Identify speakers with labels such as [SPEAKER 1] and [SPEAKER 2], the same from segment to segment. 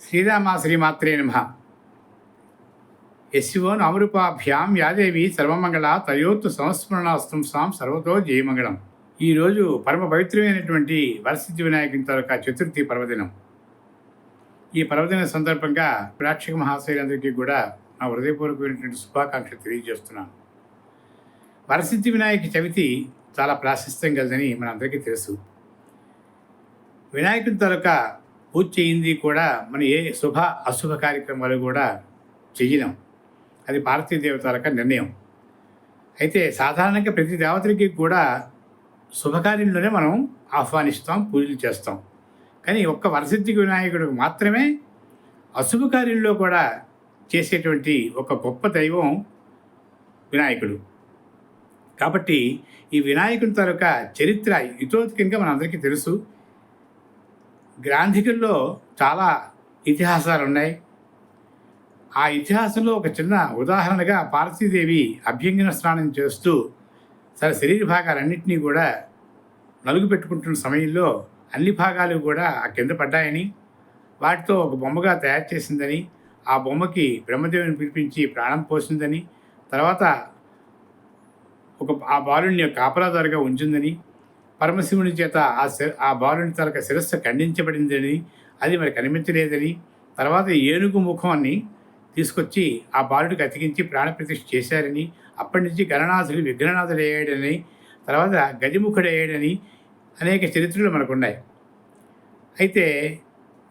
[SPEAKER 1] శ్రీరామ శ్రీమాత్రే నమ. యశివోన్ అమృపాభ్యాం యాదేవి సర్వమంగళ తయోత్తు సంస్మరణాస్తం సాం సర్వతో జయమంగళం. ఈరోజు పరమ పవిత్రమైనటువంటి వరసిద్ధి వినాయకుని తాలూకా చతుర్థి పర్వదినం. ఈ పర్వదిన సందర్భంగా ప్రేక్షక మహాశయులందరికీ కూడా నా హృదయపూర్వకమైనటువంటి శుభాకాంక్షలు తెలియజేస్తున్నాను. వరసిద్ధి వినాయక చవితి చాలా ప్రాశస్త్యం కలదని మనందరికీ తెలుసు. వినాయకుని తాలూకా పూజ చేయింది కూడా మన ఏ శుభ అశుభ కార్యక్రమాలు కూడా చెయ్యలేం. అది భారతీయ దేవతల నిర్ణయం. అయితే సాధారణంగా ప్రతి దేవతలకి కూడా శుభకార్యంలోనే మనం ఆహ్వానిస్తాం పూజలు చేస్తాం. కానీ ఒక్క వరసిద్ధికి వినాయకుడికి మాత్రమే అశుభ కార్యంలో కూడా చేసేటువంటి ఒక గొప్ప దైవం వినాయకుడు. కాబట్టి ఈ వినాయకుని తాలూకా చరిత్ర ఇతోతికంగా మనందరికీ తెలుసు. గ్రాంధికుల్లో చాలా ఇతిహాసాలు ఉన్నాయి ఆ ఇతిహాసంలో ఒక చిన్న ఉదాహరణగా పార్వతీదేవి అభ్యంగన స్నానం చేస్తూ తన శరీర భాగాలన్నింటినీ కూడా నలుగు పెట్టుకుంటున్న సమయంలో అన్ని భాగాలు కూడా ఆ కింద పడ్డాయని వాటితో ఒక బొమ్మగా తయారు చేసిందని ఆ బొమ్మకి బ్రహ్మదేవుని పిలిపించి ప్రాణం పోసిందని తర్వాత ఒక ఆ బాలుని కాపలాదారుగా ఉంచిందని పరమశివుని చేత ఆ శి ఆ బాలుని తలక శిరస్సు ఖండించబడిందని అది మరి కనిపించలేదని తర్వాత ఏనుగు ముఖాన్ని తీసుకొచ్చి ఆ బాలుడికి అతికించి ప్రాణప్రతిష్ఠ చేశారని అప్పటి నుంచి గణనాథుడు విఘ్ననాథుడు అయ్యాడని తర్వాత గజముఖుడు అయ్యాడని అనేక చరిత్రలు మనకున్నాయి. అయితే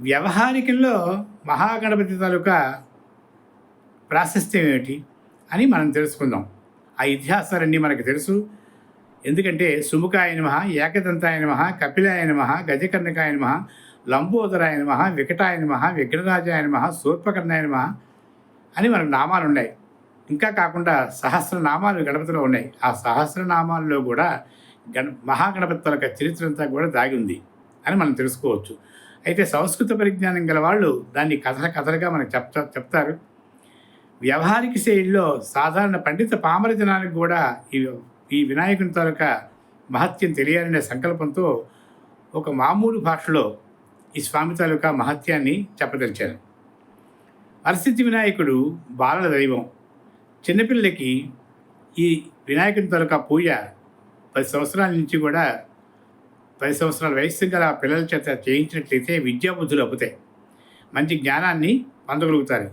[SPEAKER 1] వ్యవహారికంలో మహాగణపతి తాలూకా ప్రాశస్త్యం ఏమిటి అని మనం తెలుసుకుందాం. ఆ ఇతిహాసాలన్నీ మనకు తెలుసు. ఎందుకంటే సుముఖాయ నమ ఏకదంతాయ నమ కపిలాయ నమ గజకర్ణకాయ నమ లంబోదరాయ నమ వికటాయ నమ విఘ్నరాజాయ నమ సూర్పకర్ణాయ నమ అని మనకు నామాలు ఉన్నాయి. ఇంకా కాకుండా సహస్రనామాలు గణపతిలో ఉన్నాయి. ఆ సహస్రనామాల్లో కూడా గణ మహాగణపతి యొక్క చరిత్ర అంతా కూడా దాగి ఉంది అని మనం తెలుసుకోవచ్చు. అయితే సంస్కృత పరిజ్ఞానం గల వాళ్ళు దాన్ని కథల కథలుగా మనకు చెప్తా చెప్తారు. వ్యవహారిక శైలిలో సాధారణ పండిత పామర జనానికి కూడా ఈ ఈ వినాయకుని తాలూకా మహత్యం తెలియాలనే సంకల్పంతో ఒక మామూలు భాషలో ఈ స్వామి తాలూకా మహత్యాన్ని చెప్పదలిచాను వరసిద్ధి వినాయకుడు బాలల దైవం. చిన్నపిల్లలకి ఈ వినాయకుని తాలూకా పూజ పది సంవత్సరాల నుంచి కూడా పది సంవత్సరాల వయస్సు గల పిల్లల చేత చేయించినట్లయితే విద్యాబుద్ధులు అబ్బుతాయి మంచి జ్ఞానాన్ని పొందగలుగుతారు.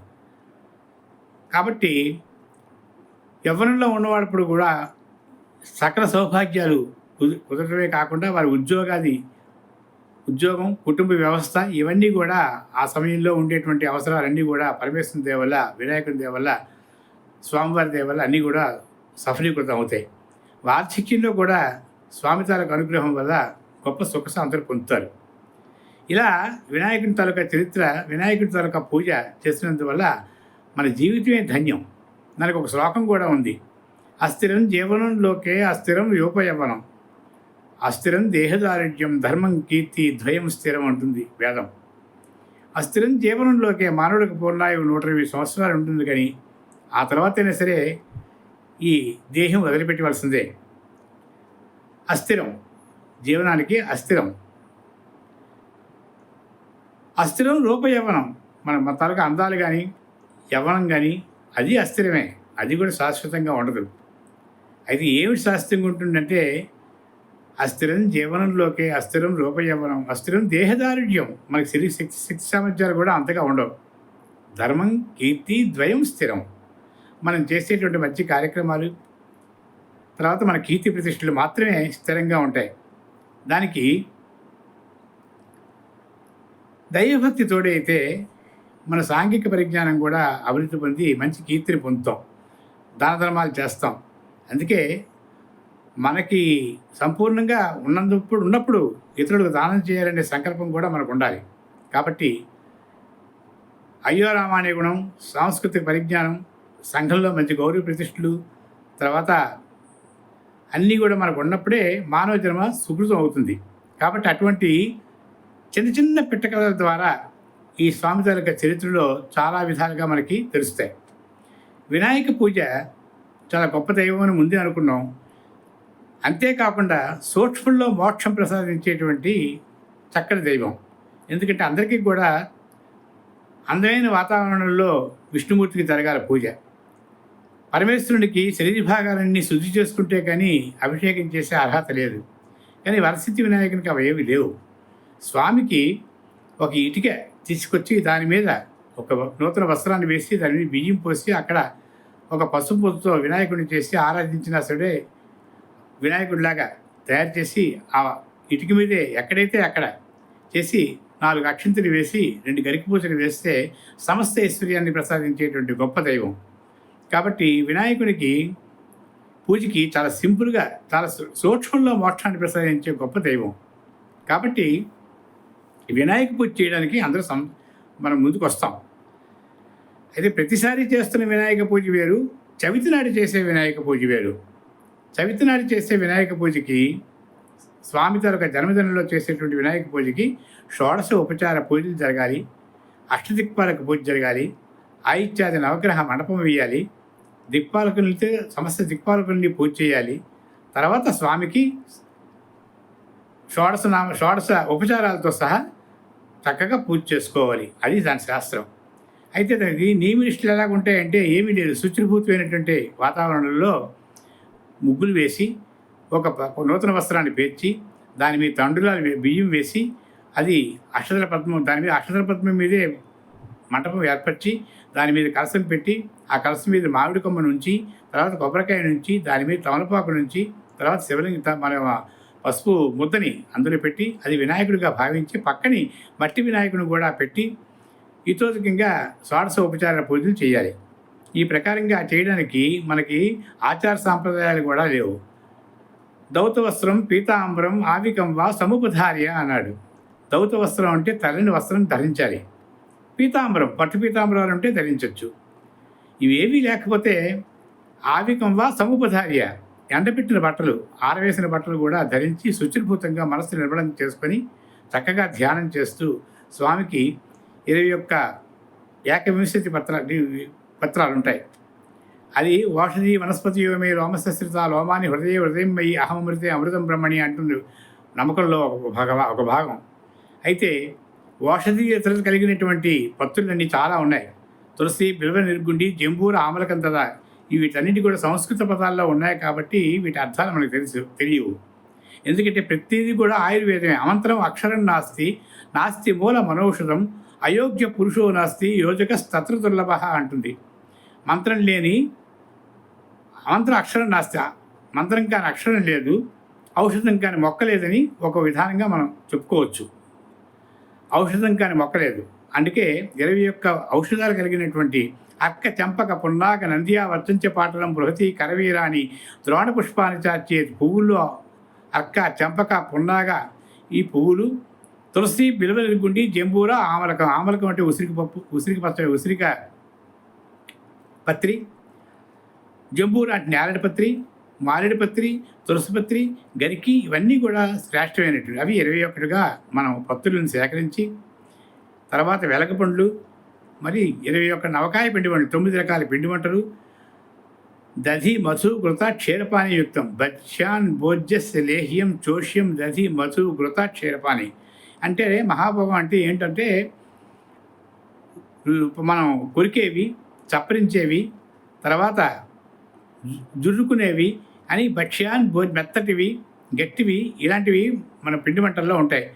[SPEAKER 1] కాబట్టి యవ్వనంలో ఉన్నవాడప్పుడు కూడా సకల సౌభాగ్యాలు కుదరటమే కుదరడమే కాకుండా వారి ఉద్యోగాది ఉద్యోగం కుటుంబ వ్యవస్థ ఇవన్నీ కూడా ఆ సమయంలో ఉండేటువంటి అవసరాలన్నీ కూడా పరమేశ్వరుని దేవల్ల వినాయకుని దేవల్ల స్వామివారి దేవల్ల అన్నీ కూడా సఫలీకృతం అవుతాయి. వార్ధక్యంలో కూడా స్వామి తాలకు అనుగ్రహం వల్ల గొప్ప సుఖ పొందుతారు. ఇలా వినాయకుని తాలూకా చరిత్ర వినాయకుని తాలూకా పూజ చేసినందువల్ల మన జీవితమే ధన్యం. మనకు ఒక శ్లోకం కూడా ఉంది. అస్థిరం జీవనంలోకే అస్థిరం యోపయవనం అస్థిరం దేహదారుఢ్యం ధర్మం కీర్తి ద్వయం స్థిరం అంటుంది వేదం. అస్థిరం జీవనంలోకే మానవుడికి పూర్ణాయువు నూట ఇరవై సంవత్సరాలు ఉంటుంది కానీ ఆ తర్వాత అయినా సరే ఈ దేహం వదిలిపెట్టవలసిందే. అస్థిరం. జీవనానికి అస్థిరం. అస్థిరం రూప యవ్వనం మన మతాలకు అందాలు కానీ యవ్వనం కానీ అది అస్థిరమే. అది కూడా శాశ్వతంగా ఉండదు. అయితే ఏమిటి శాస్త్రంగా ఉంటుందంటే అస్థిరం జీవనంలోకే అస్థిరం రూపయవనం అస్థిరం దేహదారుఢ్యం. మనకి శరీర శక్తి శక్తి సామర్థ్యాలు కూడా అంతగా ఉండవు. ధర్మం కీర్తి ద్వయం స్థిరం. మనం చేసేటువంటి మంచి కార్యక్రమాలు తర్వాత మన కీర్తి ప్రతిష్టలు మాత్రమే స్థిరంగా ఉంటాయి. దానికి దైవభక్తి తోడైతే మన సాంఘిక పరిజ్ఞానం కూడా అభివృద్ధి పొంది మంచి కీర్తిని పొందుతాం. దాన ధర్మాలు చేస్తాం. అందుకే మనకి సంపూర్ణంగా ఉన్నప్పుడు ఉన్నప్పుడు ఇతరులకు దానం చేయాలనే సంకల్పం కూడా మనకు ఉండాలి. కాబట్టి అయ్యో రామానే గుణం సాంస్కృతిక పరిజ్ఞానం సంఘంలో మంచి గౌరవ ప్రతిష్టలు తర్వాత అన్నీ కూడా మనకు ఉన్నప్పుడే మానవ జన్మ సుకృతం అవుతుంది. కాబట్టి అటువంటి చిన్న చిన్న పిట్టకల ద్వారా ఈ స్వామి తాలూకా చరిత్రలో చాలా విధాలుగా మనకి తెలుస్తాయి. వినాయక పూజ చాలా గొప్ప దైవం అని ముందే అనుకున్నాం. అంతేకాకుండా సూక్ష్మంలో మోక్షం ప్రసాదించేటువంటి చక్కటి దైవం. ఎందుకంటే అందరికీ కూడా అందమైన వాతావరణంలో విష్ణుమూర్తికి జరగాల పూజ. పరమేశ్వరునికి శరీర భాగాలన్నీ శుద్ధి చేసుకుంటే కానీ అభిషేకం చేసే అర్హత లేదు. కానీ వరసిద్ధి వినాయకునికి అవి లేవు. స్వామికి ఒక ఇటుక తీసుకొచ్చి దాని మీద ఒక నూతన వస్త్రాన్ని వేసి దాని మీద బియ్యం పోసి అక్కడ ఒక పసుపుతో వినాయకుడిని చేసి ఆరాధించినా సరే వినాయకుడిలాగా తయారు చేసి ఆ ఇటుక మీదే ఎక్కడైతే అక్కడ చేసి నాలుగు అక్షింతలు వేసి రెండు గరికి పూజలు వేస్తే సమస్త ఐశ్వర్యాన్ని ప్రసాదించేటువంటి గొప్ప దైవం. కాబట్టి వినాయకుడికి పూజకి చాలా సింపుల్గా చాలా సూక్ష్మంలో మోక్షాన్ని ప్రసాదించే గొప్ప దైవం. కాబట్టి వినాయక పూజ చేయడానికి అందరూ సం మనం ముందుకు వస్తాం అయితే ప్రతిసారి చేస్తున్న వినాయక పూజ వేరు చవితి నాడు చేసే వినాయక పూజ వేరు. చవితి నాడు చేసే వినాయక పూజకి స్వామి తరొక జన్మదినంలో చేసేటువంటి వినాయక పూజకి షోడశ ఉపచార పూజలు జరగాలి అష్టదిక్పాలక పూజ జరగాలి ఆయిత్యాది నవగ్రహ మండపం వేయాలి దిక్పాలకులతో సమస్త దిక్పాలకుల్ని పూజ చేయాలి. తర్వాత స్వామికి షోడశ నామ షోడశ ఉపచారాలతో సహా చక్కగా పూజ చేసుకోవాలి. అది దాని శాస్త్రం. అయితే దానికి నియమనిష్టలు ఎలాగ ఉంటాయంటే ఏమీ లేదు. శుచిభూతమైనటువంటి వాతావరణంలో ముగ్గులు వేసి ఒక నూతన వస్త్రాన్ని పేర్చి దాని మీద తండ్రుల బియ్యం వేసి అది అక్షతల పద్మం దాని మీద అక్షతల పద్మం మీదే మంటపం ఏర్పరిచి దాని మీద కలసం పెట్టి ఆ కలసం మీద మామిడి కొమ్మ నుంచి తర్వాత కొబ్బరికాయ నుంచి దాని మీద తమలపాకు నుంచి తర్వాత శివలింగ మన పసుపు ముద్దని అందులో పెట్టి అది వినాయకుడిగా భావించి పక్కని మట్టి వినాయకుడిని కూడా పెట్టి ఇతోదికంగా షోడశ ఉపచార పూజలు చేయాలి. ఈ ప్రకారంగా చేయడానికి మనకి ఆచార సాంప్రదాయాలు కూడా లేవు. దౌత వస్త్రం పీతాంబరం ఆవికం వా సముపధార్య అన్నాడు. దౌత వస్త్రం అంటే తెల్లని వస్త్రం ధరించాలి. పీతాంబరం పట్టు పీతాంబరాలు ఉంటే ధరించవచ్చు ఇవేవీ లేకపోతే ఆవికం వా సముపధార్య ఎండపెట్టిన బట్టలు ఆరవేసిన బట్టలు కూడా ధరించి శుచిర్భూతంగా మనసు నిర్మలం చేసుకొని చక్కగా ధ్యానం చేస్తూ స్వామికి ఇరవై యొక్క ఏకవింశతి పత్ర పత్రాలు ఉంటాయి అది ఓషధి వనస్పతి యోమే రోమశస్త్రిత లోమాని హృదయ హృదయం మయి అహమృతే అమృతం బ్రహ్మణి అంటుంది నమ్మకంలో ఒక భాగం ఒక భాగం. అయితే ఓషధీయతలు కలిగినటువంటి పత్రులన్నీ చాలా ఉన్నాయి. తులసి బిల్వ నిర్గుండి జంబూర ఆమలకంతద వీటన్నిటి కూడా సంస్కృత పదాల్లో ఉన్నాయి కాబట్టి వీటి అర్థాలు మనకు తెలుసు తెలియవు. ఎందుకంటే ప్రతిదీ కూడా ఆయుర్వేదమే. అమంతరం అక్షరం నాస్తి నాస్తి మూల మనౌషధం అయోగ్య పురుషో నాస్తి యోజక స్తత్ర దుర్లభ అంటుంది. మంత్రం లేని మంత్రం అక్షరం నాస్తి. మంత్రం కాని అక్షరం లేదు. ఔషధం కాని మొక్క లేదని ఒక విధానంగా మనం చెప్పుకోవచ్చు. ఔషధం కాని మొక్క లేదు. అందుకే ఇరవై యొక్క ఔషధాలు కలిగినటువంటి అక్క చెంపక పున్నాక నందియా వర్తించే పాటలం బృహతి కరవీరాని ద్రోణ పుష్పాన్ని చాచే పువ్వుల్లో అక్క చంపక పున్నాగ ఈ పువ్వులు తులసి బిలవెలుగుండి జంబూర ఆమలకం. ఆమలకం అంటే ఉసిరికి పప్పు ఉసిరికి పచ్చ ఉసిరిక పత్రి. జంబూర అంటే నేరడి పత్రి మారేడు పత్రి తులసి పత్రి గరికి ఇవన్నీ కూడా శ్రేష్టమైనటువంటి అవి ఇరవై ఒకటిగా మనం పత్రులను సేకరించి తర్వాత వెలగ పండ్లు మరి ఇరవై ఒక్క నవకాయ పిండి వంటలు తొమ్మిది రకాల పిండి వంటలు దధి మధు కృత క్షీరపాని యుక్తం బచ్చాన్ భోజ్యస్ లేహ్యం చోష్యం దధి మధు కృత క్షీరపాని. అంటే మహాభోగం అంటే ఏంటంటే మనం కొరికేవి చప్పరించేవి తర్వాత జు- జుర్రుకునేవి అని భక్ష్యాన్ భో మెత్తటివి గట్టివి ఇలాంటివి మన పిండి వంటల్లో ఉంటాయి.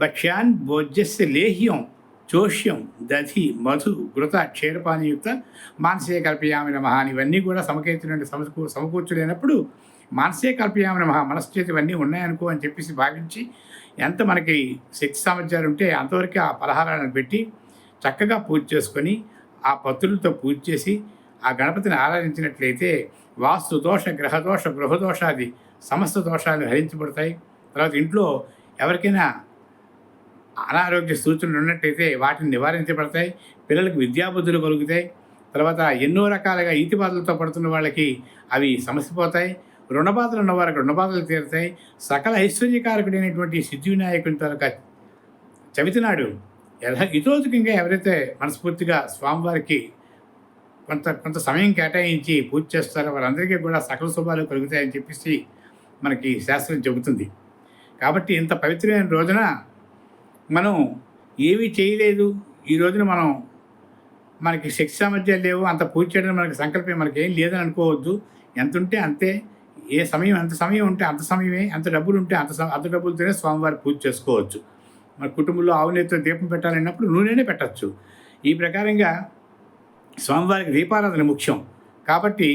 [SPEAKER 1] భక్ష్యాన్ భోజ్యస్య లేహ్యం చోష్యం దధి మధు ఘృత క్షీరపానియుక్త మానసిక కల్పయామి నమః ఇవన్నీ కూడా సమకూర్చులంటే సమకూ సమకూర్చులేనప్పుడు మనసే కల్పయామి మహా మనసు చేతి ఇవన్నీ ఉన్నాయనుకో అని చెప్పేసి భావించి ఎంత మనకి శక్తి సామర్థ్యాలు ఉంటే అంతవరకు ఆ పలహారాలను పెట్టి చక్కగా పూజ చేసుకొని ఆ పత్రులతో పూజ చేసి ఆ గణపతిని ఆరాధించినట్లయితే వాస్తు దోష గ్రహదోష గృహదోషాది సమస్త దోషాలు హరించబడతాయి. తర్వాత ఇంట్లో ఎవరికైనా అనారోగ్య సూచనలు ఉన్నట్టయితే వాటిని నివారించబడతాయి. పిల్లలకు విద్యాబుద్ధులు కలుగుతాయి. తర్వాత ఎన్నో రకాలుగా ఈతిబాధలతో పడుతున్న వాళ్ళకి అవి సమసిపోతాయి. రుణబాధలు ఉన్నవారికి రుణబాధలు తీరుతాయి. సకల ఐశ్వర్యకారకుడైనటువంటి సిద్ధివినాయకుని తాలూకా చవితి నాడు యథ ఇంకా ఎవరైతే మనస్ఫూర్తిగా స్వామివారికి కొంత కొంత సమయం కేటాయించి పూజ చేస్తారో వారందరికీ కూడా సకల శుభాలు కలుగుతాయని చెప్పేసి మనకి శాస్త్రం చెబుతుంది. కాబట్టి ఇంత పవిత్రమైన రోజున మనం ఏమీ చేయలేదు. ఈ రోజున మనం మనకి శక్తి సామర్థ్యాలు లేవు. అంత పూజ చేయడం మనకి సంకల్పం మనకి ఏం లేదని అనుకోవద్దు ఎంత ఉంటే అంతే. ఏ సమయం ఎంత సమయం ఉంటే అంత సమయమే ఎంత డబ్బులు ఉంటే అంత అంత డబ్బులతోనే స్వామివారి పూజ చేసుకోవచ్చు. మన కుటుంబంలో ఆవునేతో దీపం పెట్టాలన్నప్పుడు నూనెనే పెట్టచ్చు. ఈ ప్రకారంగా స్వామివారికి దీపారాధన ముఖ్యం. కాబట్టి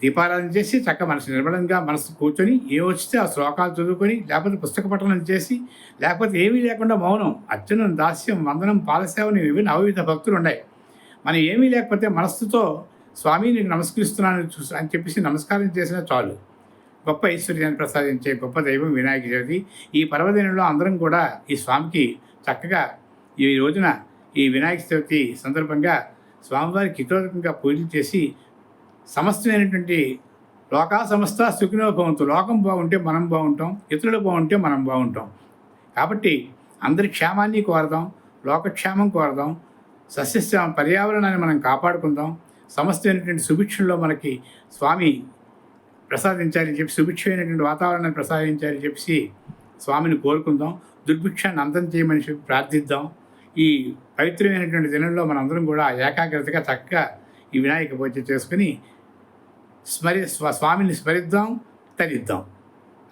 [SPEAKER 1] దీపారాధన చేసి చక్క మనసు నిర్మలంగా మనసు కూర్చొని ఏ వచ్చితే ఆ శ్లోకాలు చదువుకొని లేకపోతే పుస్తక పఠనం చేసి లేకపోతే ఏమీ లేకుండా మౌనం అర్చనం దాస్యం వందనం పాలసేవని ఇవి నవవిధ భక్తులు ఉన్నాయి మనం ఏమీ లేకపోతే మనస్సుతో స్వామి నీకు నమస్కరిస్తున్నాను చూసి అని చెప్పేసి నమస్కారం చేసినా చాలు. గొప్ప ఐశ్వర్యాన్ని ప్రసాదించే గొప్ప దైవం వినాయక చవితి. ఈ పర్వదినంలో అందరం కూడా ఈ స్వామికి చక్కగా ఈ రోజున ఈ వినాయక చవితి సందర్భంగా స్వామివారికి హితోదకంగా పూజలు చేసి సమస్తమైనటువంటి లోకా సమస్త సుఖినో భవంతు. లోకం బాగుంటే మనం బాగుంటాం ఇతరులు బాగుంటే మనం బాగుంటాం. కాబట్టి అందరి క్షేమాన్ని కోరదాం లోకక్షేమం కోరదాం సస్యశ్యామ పర్యావరణాన్ని మనం కాపాడుకుందాం. సమస్తమైనటువంటి సుభిక్షంలో మనకి స్వామి ప్రసాదించాలని చెప్పి సుభిక్షమైనటువంటి వాతావరణాన్ని ప్రసాదించాలని చెప్పి స్వామిని కోరుకుందాం. దుర్భిక్షాన్ని అంతం చేయమని చెప్పి ప్రార్థిద్దాం. ఈ పవిత్రమైనటువంటి దినంలో మనందరం కూడా ఏకాగ్రతగా చక్కగా ఈ వినాయక పూజ చేసుకుని స్మరి స్వ- స్వామిని స్మరిద్దాం తరిద్దాం.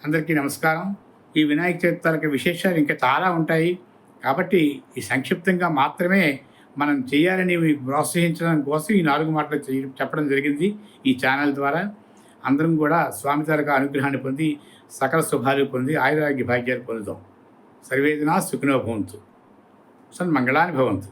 [SPEAKER 1] అందరికీ నమస్కారం. ఈ వినాయక చవితి తాలూకా విశేషాలు ఇంకా చాలా ఉంటాయి. కాబట్టి ఈ సంక్షిప్తంగా మాత్రమే మనం చేయాలని ప్రోత్సహించడం కోసం ఈ నాలుగు మాటలు చెప్పడం జరిగింది ఈ ఛానల్ ద్వారా. అందరం కూడా స్వామి తాలూకా అనుగ్రహాన్ని పొంది సకల శుభాలు పొంది ఆయురాగ్య భాగ్యాలు పొందుతాం సర్వేదినా సుఖినో భవంతు. సన్మంగళాన్ని భవంతు.